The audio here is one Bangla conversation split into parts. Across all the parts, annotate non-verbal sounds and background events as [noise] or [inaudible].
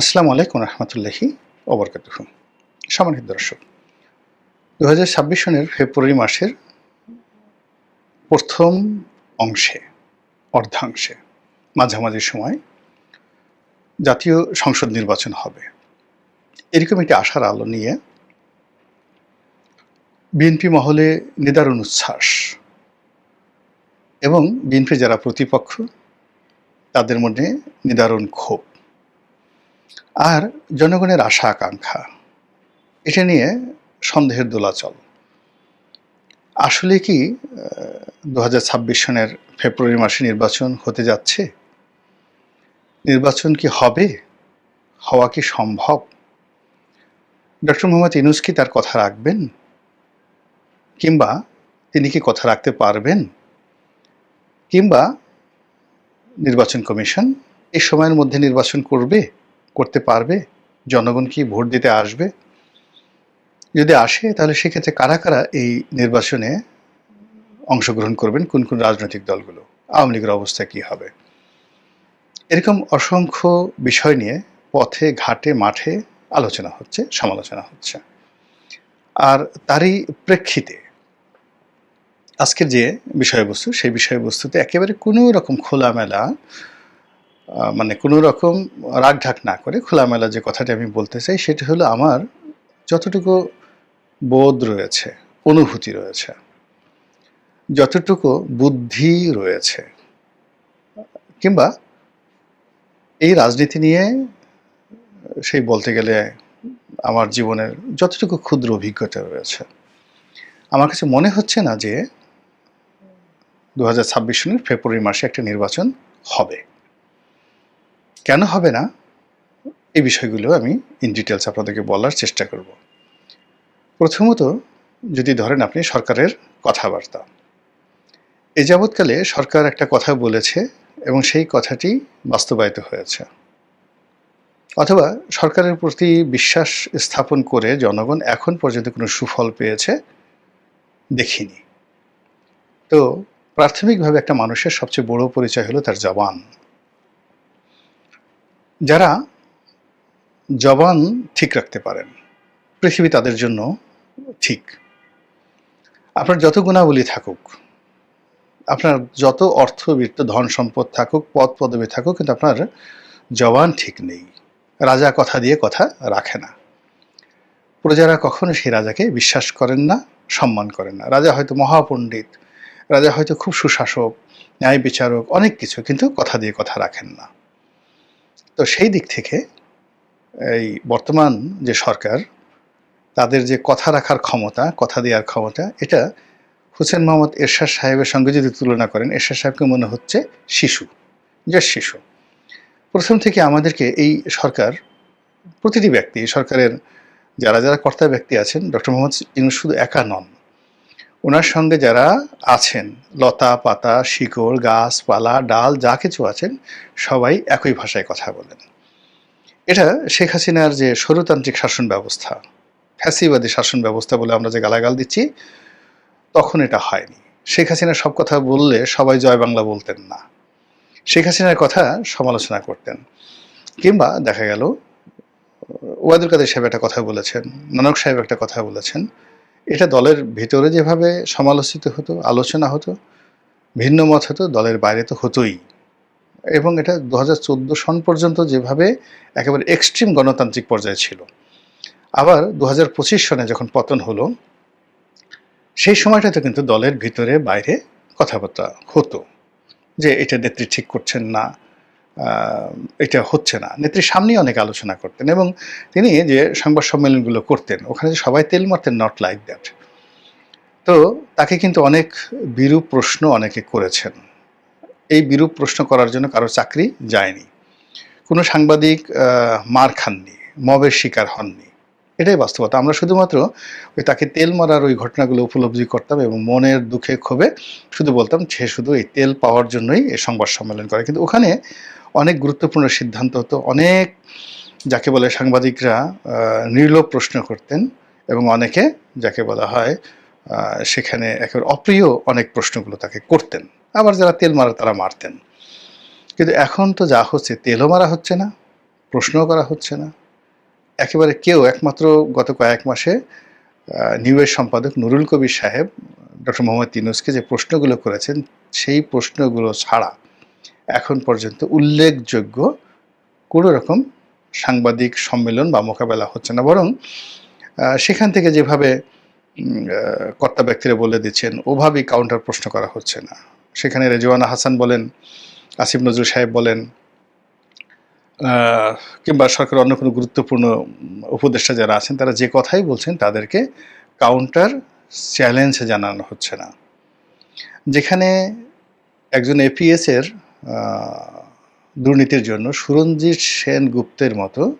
আসসালামু আলাইকুম রহমতুল্লাহি ওবরকাতুহ। সম্মানিত দর্শক দু হাজার ছাব্বিশ সনের ফেব্রুয়ারি মাসের প্রথম অংশে, অর্ধাংশে, মাঝামাঝি সময় জাতীয় সংসদ নির্বাচন হবে। এরকম একটি আশার আলো নিয়ে বিএনপি মহলে নিদারুণ উচ্ছ্বাস এবং বিএনপি যারা প্রতিপক্ষ, তাদের মধ্যে নিদারুণ ক্ষোভ। আর জনগণের আশা আকাঙ্ক্ষা, এটা নিয়ে সন্দেহের দোলাচল। আসলে কি দু হাজার ছাব্বিশ সনের ফেব্রুয়ারি মাসে নির্বাচন হতে যাচ্ছে? নির্বাচন কি হবে? হওয়া কি সম্ভব? ডক্টর মোহাম্মদ ইনুস কি তার কথা রাখবেন? কিংবা তিনি কি কথা রাখতে পারবেন? কিংবা নির্বাচন কমিশন এই সময়ের মধ্যে নির্বাচন করবে? করতে পারবে, জনগণ কি ভোট দিতে আসবে? যদি আসে, তাহলে সেক্ষেত্রে কারা কারা এই নির্বাচনে অংশগ্রহণ করবেন? কোন কোন রাজনৈতিক দলগুলো? আওয়ামী লীগের অবস্থা কি হবে? এরকম অসংখ্য বিষয় নিয়ে পথে, ঘাটে, মাঠে আলোচনা হচ্ছে, সমালোচনা হচ্ছে। আর তারই প্রেক্ষিতে আজকের যে বিষয়বস্তু, সেই বিষয়বস্তুতে একেবারে কোনো রকম খোলামেলা মানে কোনো রকম রাগঢাক না করে খোলামেলা যে কথাটি আমি বলতে চাই, সেটি হলো আমার যতটুকু বোধ রয়েছে, অনুভূতি রয়েছে, যতটুকু বুদ্ধি রয়েছে, কিংবা এই রাজনীতি নিয়ে সেই বলতে গেলে আমার জীবনের যতটুকু ক্ষুদ্র অভিজ্ঞতা রয়েছে, আমার কাছে মনে হচ্ছে না যে দু হাজার ছাব্বিশ সনের ফেব্রুয়ারি মাসে একটা নির্বাচন হবে। কেন হবে না? এই বিষয়গুলো আমি ইন ডিটেলস আপনাদেরকে বলার চেষ্টা করব। প্রথমত, যদি ধরেন আপনি সরকারের কথাবার্তা। এ যাবৎকালে সরকার একটা কথা বলেছে এবং সেই কথাটি বাস্তবায়িত হয়েছে। অথবা সরকারের প্রতি বিশ্বাস স্থাপন করে জনগণ এখন পর্যন্ত কোনো সুফল পেয়েছে, দেখিনি। তো প্রাথমিকভাবে একটা মানুষের সবচেয়ে বড় পরিচয় হলো তার জবান। যারা জবান ঠিক রাখতে পারেন, পৃথিবী তাদের জন্য ঠিক। আপনার যত গুণাবলী থাকুক, আপনার যত অর্থবিত্ত ধন সম্পদ থাকুক পদ পদবী থাকুক, কিন্তু আপনার জবান ঠিক নেই। রাজা কথা দিয়ে কথা রাখে না। প্রজারা কখনো সেই রাজাকে বিশ্বাস করেন না, সম্মান করেন না। রাজা হয়তো মহাপণ্ডিত, রাজা হয়তো খুব সুশাসক, ন্যায় বিচারক, অনেক কিছু, কিন্তু কথা দিয়ে কথা রাখেন না। তো সেই দিক থেকে এই বর্তমান যে সরকার, তাদের যে কথা রাখার ক্ষমতা, কথা দেওয়ার ক্ষমতা, এটা হুসেন মোহাম্মদ এরশাদ সাহেবের সঙ্গে যদি তুলনা করেন, এরশাদ সাহেবকে মনে হচ্ছে শিশু যে শিশু। প্রথম থেকে আমাদেরকে এই সরকার, প্রতিটি ব্যক্তি সরকারের যারা যারা কর্তা ব্যক্তি আছেন, ডক্টর মোহাম্মদ ইউনুস শুধু একা নন ওনার সঙ্গে যারা আছেন, লতা, পাতা, শিকড় গাছপালা ডাল, যা কিছু আছেন, সবাই একই ভাষায় কথা বলেন। এটা শেখ হাসিনার যে স্বরতান্ত্রিক শাসন ব্যবস্থা, ফ্যাসিবাদী শাসন ব্যবস্থা বলে আমরা যে গালাগাল দিচ্ছি, তখন এটা হয়নি। শেখ হাসিনা সব কথা বললে সবাই জয় বাংলা বলতেন না। শেখ হাসিনার কথা সমালোচনা করতেন। কিংবা দেখা গেল ওয়াদুল কাদের সাহেব একটা কথা বলেছেন, নানক সাহেব একটা কথা বলেছেন এটা দলের ভিতরে যেভাবে সমালোচিত হতো, আলোচনা হতো, ভিন্ন মত হতো, দলের বাইরে তো হতোই। এবং এটা দু হাজার চোদ্দ সন পর্যন্ত যেভাবে একেবারে এক্সট্রিম গণতান্ত্রিক পর্যায়ে ছিল। আবার দু হাজার পঁচিশ সনে যখন পতন হলো, সেই সময়টাতে কিন্তু দলের ভিতরে বাইরে কথাবার্তা হতো যে এটা নেত্রী ঠিক করছেন না এটা হচ্ছে না। নেত্রীর সামনেই অনেক আলোচনা করতেন এবং তিনি যে সংবাদ সম্মেলনগুলো করতেন, ওখানে যে সবাই তেল মারতেন নট লাইক দ্যাট তো তাকে কিন্তু অনেক বিরূপ প্রশ্ন অনেকে করেছেন। এই বিরূপ প্রশ্ন করার জন্য কারও চাকরি যায়নি। কোনো সাংবাদিক মার খাননি, মবের শিকার হননি। এটাই বাস্তবতা। আমরা শুধুমাত্র ওই তাকে তেল মারার ওই ঘটনাগুলো উপলব্ধি করতাম এবং মনের দুঃখে ক্ষোভে শুধু বলতাম সে শুধু এই তেল পাওয়ার জন্যই এই সংবাদ সম্মেলন করে। কিন্তু ওখানে অনেক গুরুত্বপূর্ণ সিদ্ধান্ত হতো। অনেক যাকে বলে সাংবাদিকরা নির্লোভ প্রশ্ন করতেন এবং অনেকে যাকে বলা হয় সেখানে একেবারে অপ্রিয় অনেক প্রশ্নগুলো তাকে করতেন। আবার যারা তেল মারা তারা মারতেন। কিন্তু এখন তো যা হচ্ছে, তেলও মারা হচ্ছে না, প্রশ্নও করা হচ্ছে না। একেবারে কেউ, একমাত্র গত কয়েক মাসে নিউয়ের সম্পাদক নুরুল কবির সাহেব, ডক্টর মোহাম্মদ ইউনুসকে যে প্রশ্নগুলো করেছেন, সেই প্রশ্নগুলো ছাড়া এখন পর্যন্ত উল্লেখযোগ্য কোনো রকম সাংবাদিক সম্মেলন বা মোকাবেলা হচ্ছে না। বরং সেখান থেকে যেভাবে কর্তা ব্যক্তিরা বলে দিচ্ছেন, ওভাবেই কাউন্টার প্রশ্ন করা হচ্ছে না। সেখানে রেজওয়ানা হাসান বলেন, আসিফ নজরুল সাহেব বলেন কিংবা সরকারের অন্য কোনো গুরুত্বপূর্ণ উপদেষ্টা যারা আছেন, তারা যে কথাই বলছেন, তাদেরকে কাউন্টার চ্যালেঞ্জ জানানো হচ্ছে না। যেখানে একজন এপিএসের দুর্নীতির জন্য সুরঞ্জিত সেনগুপ্তের মতো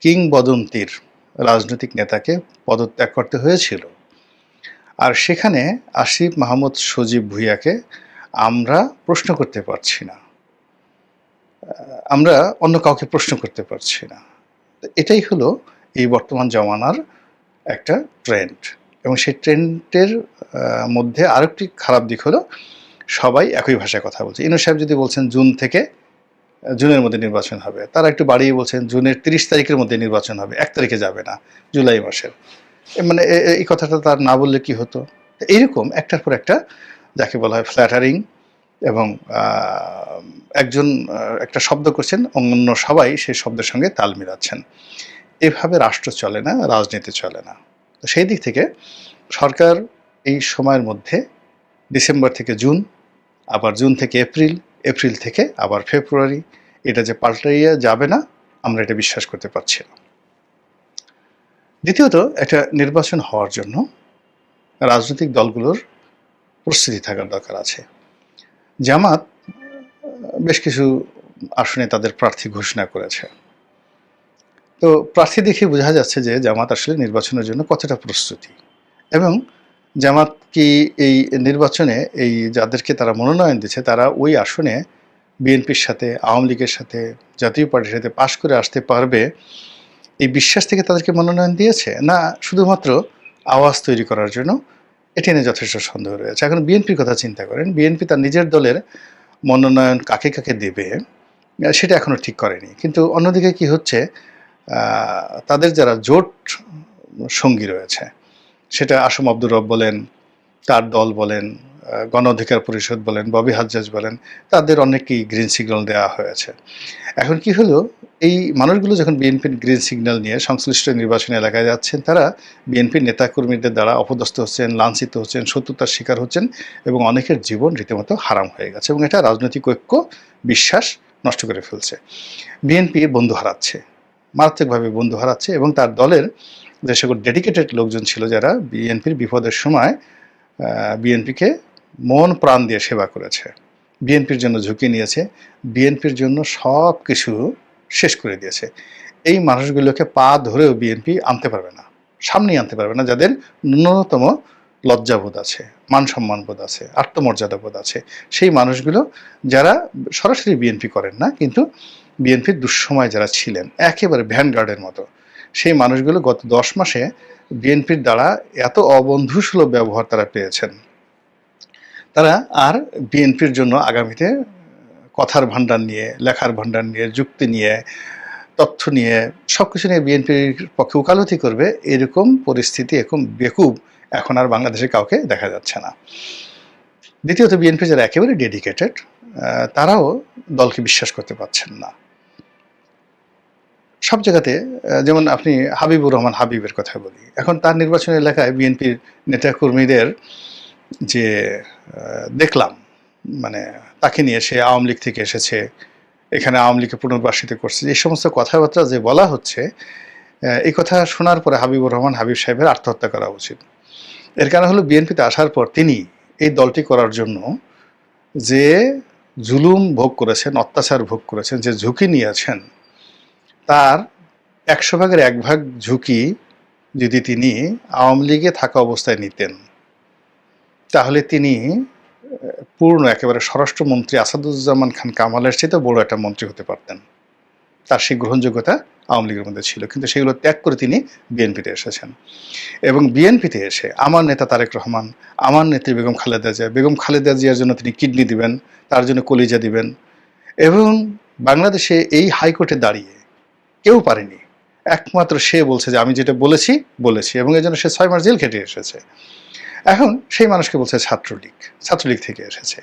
কিংবদন্তির রাজনৈতিক নেতাকে পদত্যাগ করতে হয়েছিল। আর সেখানে আসিফ মাহমুদ সজীব ভুইয়াকে আমরা প্রশ্ন করতে পারছি না। আমরা অন্য কাউকে প্রশ্ন করতে পারছি না। এটাই হলো এই বর্তমান জমানার একটা ট্রেন্ড এবং সেই ট্রেন্ডের মধ্যে আরেকটি খারাপ দিক হলো সবাই একই ভাষায় কথা বলছে। ইনু সাহেব যদি বলছেন জুন থেকে জুনের মধ্যে নির্বাচন হবে, তারা একটু বাড়িয়ে বলছেন জুনের তিরিশ তারিখের মধ্যে নির্বাচন হবে, এক তারিখে যাবে না, জুলাই মাসের। মানে এই কথাটা তার না বললে কি হতো? এইরকম একটার পর একটা যাকে বলা হয় ফ্ল্যাটারিং এবং একজন একটা শব্দ করছেন অন্য সবাই সেই শব্দের সঙ্গে তাল মিলাচ্ছেন। এভাবে রাষ্ট্র চলে না, রাজনীতি চলে না। তো সেই দিক থেকে সরকার এই সময়ের মধ্যে ডিসেম্বর থেকে জুন, আবার জুন থেকে এপ্রিল এপ্রিল থেকে আবার ফেব্রুয়ারি, এটা যে পাল্টাইয়া যাবে না, আমরা এটা বিশ্বাস করতে পারছি না। দ্বিতীয়ত, একটা নির্বাচন হওয়ার জন্য রাজনৈতিক দলগুলোর প্রস্তুতি থাকার দরকার আছে। জামাত বেশ কিছু আসনে তাদের প্রার্থী ঘোষণা করেছে। তো প্রার্থী দেখে বোঝা যাচ্ছে যে জামাত আসলে নির্বাচনের জন্য কতটা প্রস্তুতি এবং জামাত কি এই নির্বাচনে এই যাদেরকে তারা মনোনয়ন দিচ্ছে, তারা ওই আসনে বিএনপির সাথে, আওয়ামী লীগের সাথে, জাতীয় পার্টির সাথে পাশ করে আসতে পারবে, এই বিশ্বাস থেকে তাদেরকে মনোনয়ন দিয়েছে? না, শুধুমাত্র আওয়াজ তৈরি করার জন্য এটি নিয়ে যথেষ্ট সন্দেহ রয়েছে। এখন বিএনপির কথা চিন্তা করেন, বিএনপি তার নিজের দলের মনোনয়ন কাকে কাকে দেবে সেটা এখনও ঠিক করেনি। কিন্তু অন্যদিকে কি হচ্ছে তাদের যারা জোট সঙ্গী রয়েছে, সেটা আসম আব্দুর রব বলেন, তার দল বলেন গণ অধিকার পরিষদ বলেন, ববি হাজ্জাজ বলেন, তাদের অনেকই গ্রিন সিগন্যাল দেওয়া হয়েছে। এখন কি হলো? এই মানুষগুলো যখন বিএনপির গ্রিন সিগন্যাল নিয়ে সংশ্লিষ্ট নির্বাচনী এলাকায় যাচ্ছেন, তারা বিএনপির নেতাকর্মীদের দ্বারা অপদস্থ হচ্ছেন, লাঞ্ছিত হচ্ছেন, শত্রুতার শিকার হচ্ছেন এবং অনেকের জীবন রীতিমতো হারাম হয়ে গেছে এবং এটা রাজনৈতিক ঐক্য, বিশ্বাস নষ্ট করে ফেলছে। বিএনপি বন্ধু হারাচ্ছে, মারাত্মকভাবে বন্ধু হারাচ্ছে এবং তার দলের যে সকল ডেডিকেটেড লোকজন ছিল যারা বিএনপির বিপদের সময় বিএনপিকে মন প্রাণ দিয়ে সেবা করেছে। বিএনপির জন্য ঝুঁকি নিয়েছে, বিএনপির জন্য সব কিছু শেষ করে দিয়েছে। এই মানুষগুলোকে পা ধরেও বিএনপি আনতে পারবে না, সামনেই আনতে পারবে না, যাদের ন্যূনতম লজ্জাবোধ আছে, মান সম্মানবোধ আছে আত্মমর্যাদাবোধ আছে। সেই মানুষগুলো যারা সরাসরি বিএনপি করেন না, কিন্তু বিএনপির দুঃসময় যারা ছিলেন, একেবারে ভ্যানগার্ডের মতো, সেই মানুষগুলো গত দশ মাসে বিএনপির দ্বারা এত অবন্ধুসুলভ ব্যবহার তারা পেয়েছেন। তারা আর বিএনপির জন্য আগামীতে কথার ভাণ্ডার নিয়ে, লেখার ভাণ্ডার নিয়ে, যুক্তি নিয়ে, তথ্য নিয়ে সব কিছু নিয়ে বিএনপির পক্ষে উকালতি করবে, এরকম পরিস্থিতি এরকম বেকুব এখন আর বাংলাদেশে কাউকে দেখা যাচ্ছে না। দ্বিতীয়ত, বিএনপি যারা একেবারে ডেডিকেটেড তারাও দলকে বিশ্বাস করতে পারছেন না। সব জায়গাতে যেমন আপনি হাবিবুর রহমান হাবিবের কথা বলি, এখন তার নির্বাচনী এলাকায় বিএনপির নেতাকর্মীদের যে দেখলাম মানে তাকে নিয়ে সে আওয়ামী লীগ থেকে এসেছে, এখানে আওয়ামী লীগকে পুনর্বাসিত করছে এই সমস্ত কথাবার্তা যে বলা হচ্ছে এই কথা শোনার পরে হাবিবুর রহমান হাবিব সাহেবের আত্মহত্যা করা উচিত। এর কারণ হলো বিএনপিতে আসার পর তিনি এই দলটি করার জন্য যে জুলুম ভোগ করেছেন, অত্যাচার ভোগ করেছেন, যে ঝুঁকি নিয়েছেন, তার একশো ভাগের এক ভাগ ঝুঁকি যদি তিনি আওয়ামী লীগে থাকা অবস্থায় নিতেন। তাহলে তিনি পূর্ণ একেবারে স্বরাষ্ট্রমন্ত্রী আসাদুজ্জামান খান কামালের চেয়ে বড় একটা মন্ত্রী হতে পারতেন। তার সেই গ্রহণযোগ্যতা আওয়ামী লীগের মধ্যে ছিল, কিন্তু সেগুলো ত্যাগ করে তিনি বিএনপিতে এসেছেন। এবং বিএনপিতে এসে আমার নেতা তারেক রহমান, আমার নেত্রী বেগম খালেদা জিয়া, বেগম খালেদা জিয়ার জন্য তিনি কিডনি দিবেন, তার জন্য কলিজা দিবেন এবং বাংলাদেশে এই হাইকোর্টে দাঁড়িয়ে কেউ পারেনি। একমাত্র সে বলছে যে, আমি যেটা বলেছি বলেছি এবং এই জন্য সে ছয় মাস জেল খেটে এসেছে। এখন সেই মানুষকে বলছে ছাত্রলীগ ছাত্রলীগ থেকে এসেছে।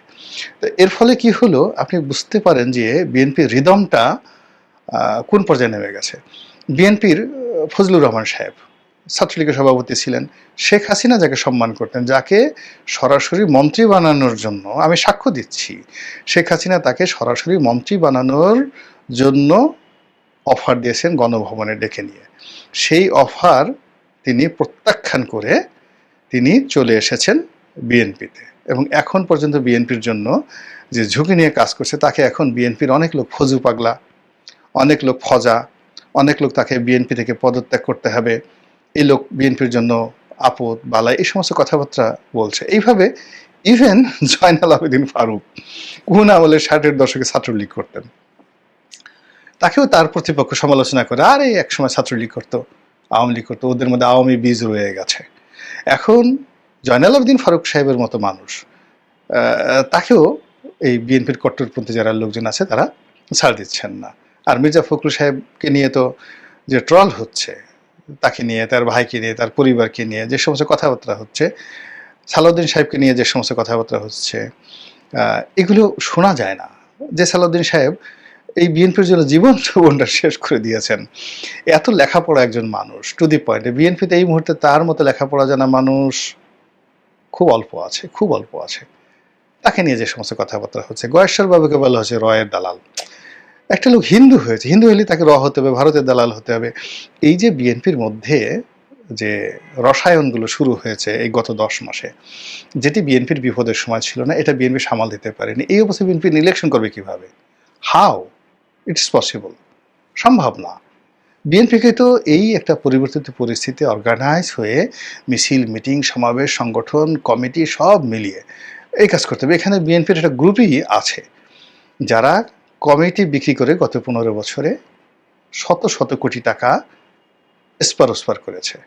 তো এর ফলে কি হলো? আপনি বুঝতে পারেন যে বিএনপির রিদমটা কোন পর্যায়ে নেমে গেছে? বিএনপির ফজলুর রহমান সাহেব, ছাত্রলীগের সভাপতি ছিলেন। শেখ হাসিনা যাকে সম্মান করতেন, যাকে সরাসরি মন্ত্রী বানানোর জন্য আমি সাক্ষ্য দিচ্ছি। শেখ হাসিনা তাকে সরাসরি মন্ত্রী বানানোর জন্য অফার দিয়েছেন গণভবনে ডেকে নিয়ে। সেই অফার তিনি প্রত্যাখ্যান করে তিনি চলে এসেছেন বিএনপিতে। এবং এখন পর্যন্ত বিএনপির জন্য যে ঝুঁকি নিয়ে কাজ করছে, তাকে এখন বিএনপির অনেক লোক ফজু পাগলা, অনেক লোক ফজা, অনেক লোক তাকে বিএনপি থেকে পদত্যাগ করতে হবে। এই লোক বিএনপির জন্য আপদ, বালা, এই সমস্ত কথাবার্তা বলছে। এইভাবে ইভেন [laughs] জয়নাল আবেদিন ফারুক কোন আমলের ষাটের দশকে ছাত্রলীগ করতেন। তাকেও তার প্রতিপক্ষ সমালোচনা করে, আরে একসময় ছাত্রলীগ করতো, আওয়ামী লীগ করতো, ওদের মধ্যে আওয়ামী বীজ রয়ে গেছে। এখন জয়নাল আবেদিন ফারুক সাহেবের মতো মানুষ তাকেও এই বিএনপির কট্টরপন্থী যারা লোকজন আছে তারা ছাড় দিচ্ছেন না। আর মির্জা ফখরুল সাহেবকে নিয়ে তো যে ট্রল হচ্ছে, তাকে নিয়ে, তার ভাইকে নিয়ে, তার পরিবারকে নিয়ে যে সমস্ত কথাবার্তা হচ্ছে, সালাউদ্দিন সাহেবকে নিয়ে যে সমস্ত কথাবার্তা হচ্ছে এগুলো শোনা যায় না। যে সালাউদ্দিন সাহেব এই বিএনপির জন্য জীবন জীবনটা শেষ করে দিয়েছেন। এত লেখাপড়া একজন মানুষ টু দি পয়েন্টে বিএনপিতে এই মুহূর্তে তার মতো লেখাপড়া জানা মানুষ খুব অল্প আছে, খুব অল্প আছে। তাকে নিয়ে যে সমস্ত কথাবার্তা হচ্ছে, গয়েশ্বর বাবুকে বলা হচ্ছে রয়ের দালাল। একটা লোক হিন্দু হয়েছে, হিন্দু হলে তাকে র হতে হবে, ভারতের দালাল হতে হবে। এই যে বিএনপির মধ্যে যে রসায়নগুলো শুরু হয়েছে এই গত দশ মাসে, যেটি বিএনপির বিপদের সময় ছিল না, এটা বিএনপি সামাল দিতে পারেনি। এই অবস্থায় বিএনপি ইলেকশন করবে কীভাবে? হাউ ইটস পসিবল সম্ভব না বিএনপিকে তো এই একটা পরিবর্তিত পরিস্থিতি অর্গানাইজ হয়ে মিছিল মিটিং সমাবেশ, সংগঠন কমিটি সব মিলিয়ে এই কাজ করতে হবে। এখানে বিএনপির একটা গ্রুপই আছে। যারা কমিটি বিক্রি করে গত পনেরো বছরে শত শত কোটি টাকা স্পার করেছে।